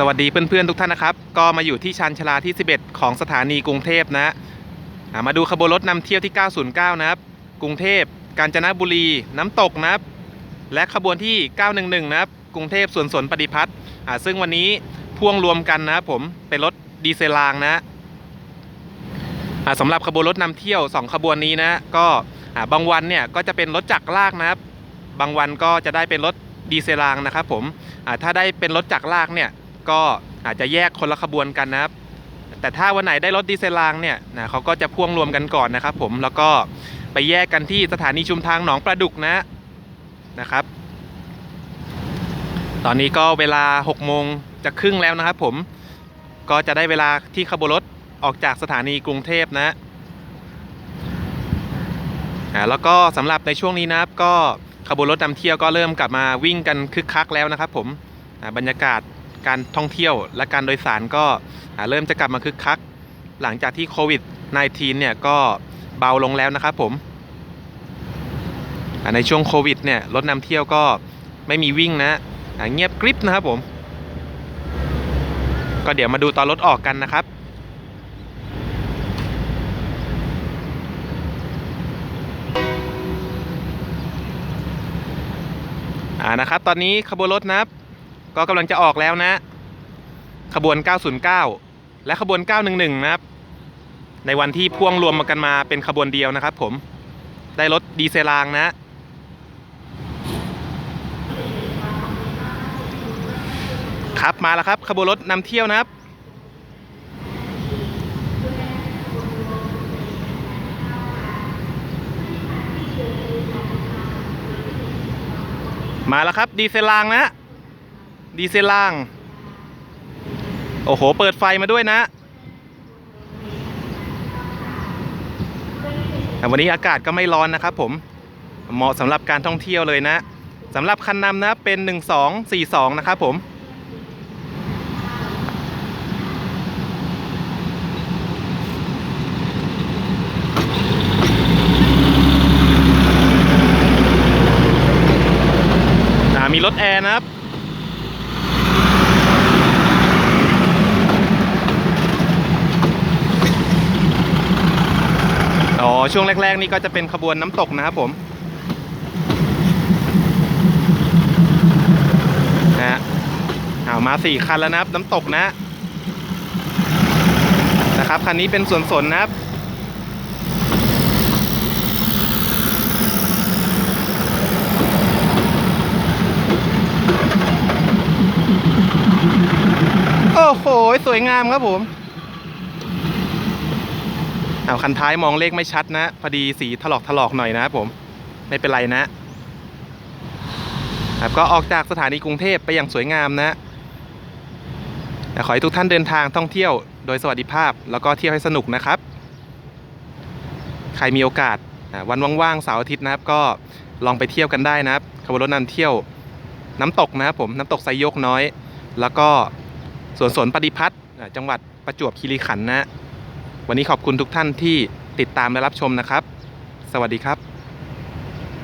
สวัสดีเพื่อนๆทุกท่านนะครับ ก็มาอยู่ที่ชานชาลาที่ 11 ของสถานีกรุงเทพนะมาดูขบวนรถนำเที่ยวที่ 909 นะครับ กรุงเทพกาญจนบุรีน้ำตกนะครับ และขบวนที่ 911 นะครับ กรุงเทพสวนสนปฏิพัฒน์อ่าซึ่งวันนี้พ่วงรวมกันนะครับผมเป็นรถดีเซลรางนะอ่าสำหรับขบวนรถนำเที่ยว 2 ขบวนนี้นะก็อ่าบางวันเนี่ยก็จะเป็นรถจักรลากนะครับ บางวันก็จะได้เป็นรถดีเซลรางนะครับผมอ่าถ้าได้เป็นรถจักรลากเนี่ย ก็อาจจะแยกคนละขบวนกันนะครับ แต่ถ้าวันไหนได้รถดีเซลรางเนี่ยนะเขาก็จะพ่วงรวมกันก่อนนะครับ ผมแล้วก็ไปแยกกันที่สถานีชุมทางหนองประดุกนะนะครับ ตอนนี้ก็เวลา6โมงจะครึ่งแล้วนะครับ ผมก็จะได้เวลาที่ขบวนรถออกจากสถานีกรุงเทพนะอ่าแล้วก็สำหรับในช่วงนี้นะครับก็ขบวนรถนำเที่ยวก็เริ่มกลับมาวิ่งกันคึกคักแล้วนะครับ ผมบรรยากาศ การท่องเที่ยวและการโดยสารก็เริ่มจะกลับมาคึกคัก หลังจากที่โควิด -19 เนี่ยก็เบาลงแล้วนะครับผมในช่วงโควิดเนี่ยรถนำเที่ยวก็ไม่มีวิ่งนะเงียบกริบนะครับผม ก็เดี๋ยวมาดูตอนรถออกกันนะครับอ่านะครับ ตอนนี้ขบวนรถนะครับ ก็กำลังจะออกแล้วนะ ขบวน 909 และขบวน 911 นะครับ ในวันที่พ่วงรวมมากันมาเป็นขบวนเดียวนะครับ ผมได้รถดีเซลางนะ ครับมาแล้วครับ ขบวนรถนำเที่ยวนะครับมาแล้วครับ ดีเซลางนะ ดีเซลล่าง โอ้โห เปิดไฟมาด้วยนะแต่วันนี้อากาศก็ไม่ร้อนนะครับผม เหมาะสำหรับการท่องเที่ยวเลยนะสำหรับคันนำนะเป็น 1242 นะครับผมอ่ามีรถแอร์นะครับ ช่วงแรก ๆ นี่ก็จะเป็นขบวนน้ำตกนะครับผมนะฮะเอามาสี่คันแล้วนะครับ น้ำตกนะนะครับคันนี้เป็นส่วนสนนะครับโอ้โห สวยงามครับผม เอาคันท้ายมองเลขไม่ชัดนะ พอดีสีถลอกถลอกหน่อยนะครับผม ไม่เป็นไรนะครับก็ออกจากสถานีกรุงเทพไปอย่างสวยงามนะแต่ขอให้ทุกท่านเดินทางท่องเที่ยวโดยสวัสดิภาพแล้วก็เที่ยวให้สนุกนะครับ ใครมีโอกาสวันว่างๆเสาร์อาทิตย์นะครับ ก็ลองไปเที่ยวกันได้นะครับขบวนรถนำเที่ยวน้ำตกนะครับผมน้ำตกไซโยกน้อย แล้วก็สวนสนปฏิพัฒน์จังหวัดประจวบคีรีขันธ์นะ วันนี้ขอบคุณทุกท่านที่ติดตามและรับชมนะครับ สวัสดีครับ